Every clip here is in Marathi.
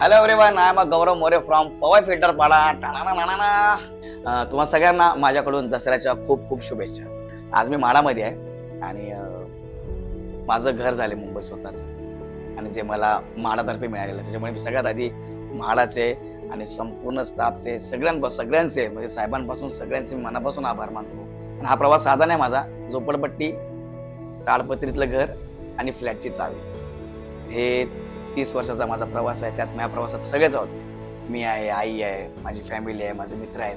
हॅलो एव्हरीवन आय मग गौरव मोरे फ्रॉम पवाय फिल्टर पाडा टाणा तुम्हा सगळ्यांना माझ्याकडून दसऱ्याच्या खूप खूप शुभेच्छा. आज मी म्हाडामध्ये आहे आणि uh, माझं घर झाले मुंबई स्वतःचं. आणि जे मला म्हाडातर्फे मिळालेलं त्याच्यामुळे मी सगळ्यात आधी म्हाडाचे आणि संपूर्ण स्टाफचे सगळ्यां सगळ्यांचे म्हणजे साहेबांपासून सगळ्यांचे मी मनापासून आभार मानतो. आणि हा प्रवास साधा नाही माझा झोपडपट्टी ताडपत्रीतलं घर आणि फ्लॅटची चावी. हे तीस वर्षाचा माझा प्रवास आहे. त्यात माझ्या प्रवासात सगळेच आहोत. मी आहे आई आहे माझी फॅमिली आहे माझे मित्र आहेत.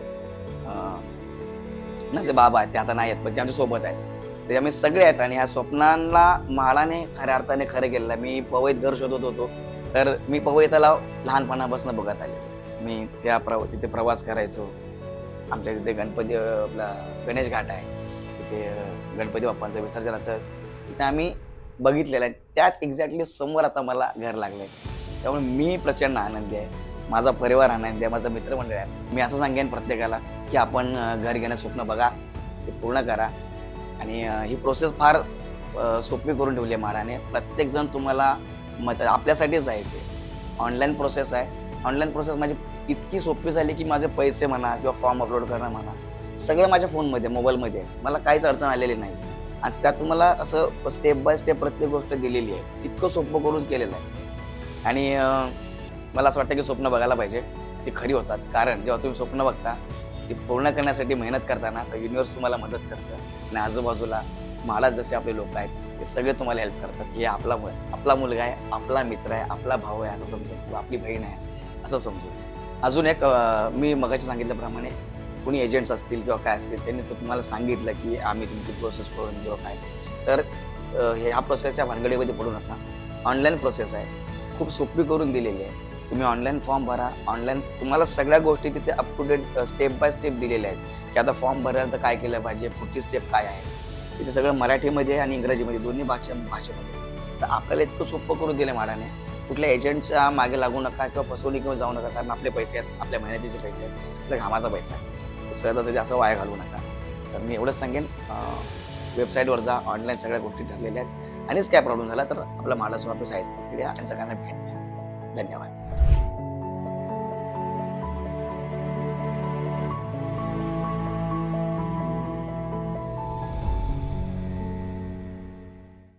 माझे बाबा आहेत ते आता नाही आहेत पण ते आमच्यासोबत आहेत. त्याच्यामुळे सगळे आहेत आणि ह्या स्वप्नांना माळाने खऱ्या अर्थाने खरं केलेलं मी पवईत घर शोधत होतो. तर मी पवईताला लहानपणापासून बघत आले. मी त्या प्रवा तिथे प्रवास करायचो. आमच्या तिथे गणपती आपला गणेश घाट आहे. तिथे गणपती बाप्पांचं विसर्जनाचं. तिथे आम्ही बघितलेलं आहे. त्याच एक्झॅक्टली समोर आता मला घर लागलंय. त्यामुळे मी प्रचंड आनंदी आहे. माझा परिवार आनंदी आहे. माझा मित्रमंडळ आहे. मी असं सांगेन प्रत्येकाला की आपण घर घेणं स्वप्न बघा. ते पूर्ण करा. आणि ही प्रोसेस फार सोपी करून ठेवली आहे महाराने प्रत्येक जण तुम्हाला मत आपल्यासाठीच आहे ते. ऑनलाईन प्रोसेस आहे. ऑनलाईन प्रोसेस माझी इतकी सोपी झाली की माझे पैसे म्हणा किंवा फॉर्म अपलोड करणं म्हणा सगळं माझ्या फोनमध्ये मोबाईलमध्ये मला काहीच अडचण आलेली नाही. आणि त्यात तुम्हाला असं स्टेप बाय स्टेप प्रत्येक गोष्ट दिलेली आहे. इतकं सोपं करून केलेलं आहे. आणि मला असं वाटतं की स्वप्न बघायला पाहिजे. ती खरी होतात. कारण जेव्हा तुम्ही स्वप्न बघता ती पूर्ण करण्यासाठी मेहनत करताना तर युनिव्हर्स तुम्हाला मदत करतं. आणि आजूबाजूला महाराज जसे आपले लोक आहेत ते सगळे तुम्हाला हेल्प करतात. की हे आपला मु- आपला मुलगा आहे आपला मित्र आहे आपला भाऊ आहे असं समजू किंवा आपली बहीण आहे असं समजू अजून एक मी मगाशी सांगितल्याप्रमाणे कोणी एजंट्स असतील किंवा काय असतील त्यांनी तो तुम्हाला सांगितलं की आम्ही तुमची प्रोसेस करून देऊ काय. तर ह्या प्रोसेसच्या भानगडीमध्ये पडू नका. ऑनलाईन प्रोसेस आहे. खूप सोपी करून दिलेली आहे. तुम्ही ऑनलाईन फॉर्म भरा. ऑनलाईन तुम्हाला सगळ्या गोष्टी तिथे up to date step by step दिलेल्या आहेत. की आता फॉर्म भरायला तर काय केलं पाहिजे पुढची स्टेप काय आहे. तिथे सगळं मराठीमध्ये आणि इंग्रजीमध्ये दोन्ही भाषा भाषेमध्ये. तर आपल्याला इतकं सोपं करून दिलं मॅडाने कुठल्या एजंटच्या मागे लागू नका किंवा फसवणूक किंवा जाऊ नका कारण आपले पैसे आहेत आपल्या मेहनतीचे पैसे आहेत. आपल्या घामाचा पैसा आहे. सहजासहजी असं वाया घालवू नका. तर मी एवढंच सांगेन वेबसाईटवर जा ऑनलाईन सगळ्या गोष्टी ठरलेल्या आहेत. आणिच काय प्रॉब्लेम झाला तर आपला महाराष्ट्र वापस आहे. तिकडे आणि सगळ्यांना भेट द्या धन्यवाद.